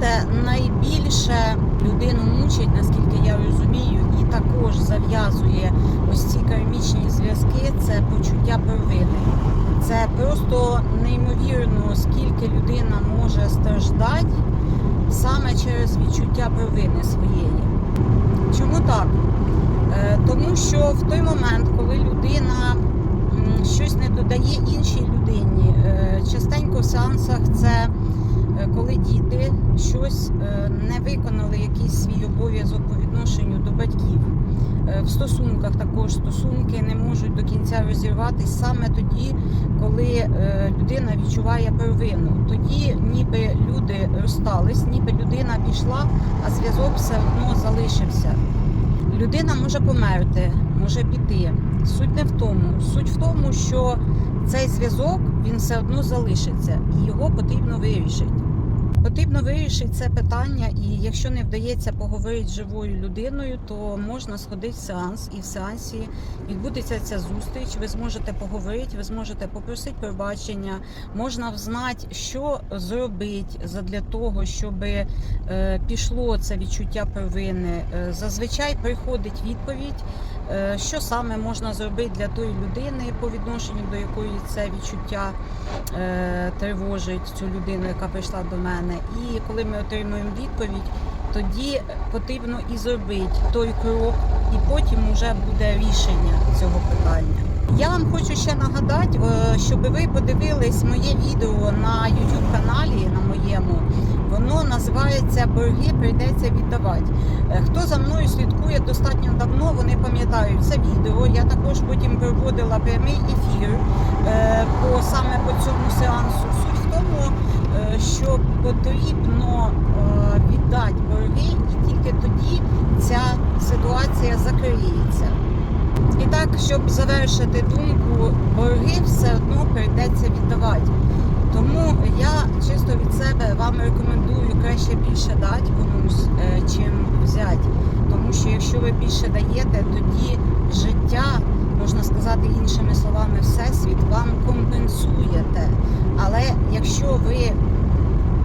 знаєте, найбільше людину мучить, наскільки я розумію, і також зав'язує ось ці кармічні зв'язки, це почуття провини. Це просто неймовірно, скільки людина може страждати саме через відчуття провини своєї. Чому так? Е, Тому що в той момент, коли людина щось не додає іншій людині, е, частенько в сеансах це коли діти щось е, не виконали якийсь свій обов'язок по відношенню до батьків. Е, В стосунках також стосунки не можуть до кінця розірватися саме тоді, коли е, людина відчуває провину. Тоді ніби люди розстались, ніби людина пішла, а зв'язок все одно залишився. Людина може померти, може піти. Суть не в тому. Суть в тому, що цей зв'язок він все одно залишиться, і його потрібно вирішити. Потрібно вирішити це питання, і якщо не вдається поговорити з живою людиною, то можна сходити в сеанс, і в сеансі відбудеться ця зустріч. Ви зможете поговорити, ви зможете попросити пробачення, можна взнати, що зробити для того, щоб е, пішло це відчуття провини. Е, Зазвичай приходить відповідь, що саме можна зробити для тої людини, по відношенню до якої це відчуття е, тривожить цю людину, яка прийшла до мене. І коли ми отримуємо відповідь, тоді потрібно і зробити той крок, і потім вже буде рішення цього питання. Я вам хочу ще нагадати, е, щоб ви подивились моє відео на YouTube каналі на моєму. Воно називається Борги прийдеться віддавати. Е, Хто за мною слідкує достатньо давно, вони пам'ятають це відео. Я також потім проводила прямий ефір е, по саме по цьому сеансу. Суть в тому, е, що потрібно віддати борги, і тільки тоді ця ситуація закриється. І так, щоб завершити думку, борги все одно прийдеться віддавати. Тому я вам рекомендую краще більше дати комусь, е, чим взяти. Тому що якщо ви більше даєте, тоді життя, можна сказати іншими словами, всесвіт вам компенсує те. Але якщо ви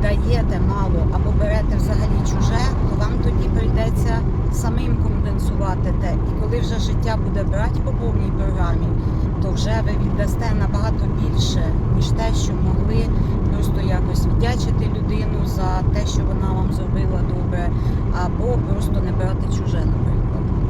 даєте мало або берете взагалі чуже, то вам тоді прийдеться самим компенсувати те. І коли вже життя буде брати по повній програмі, то вже ви віддасте набагато більше, ніж те, що могли просто якось вдячити людину за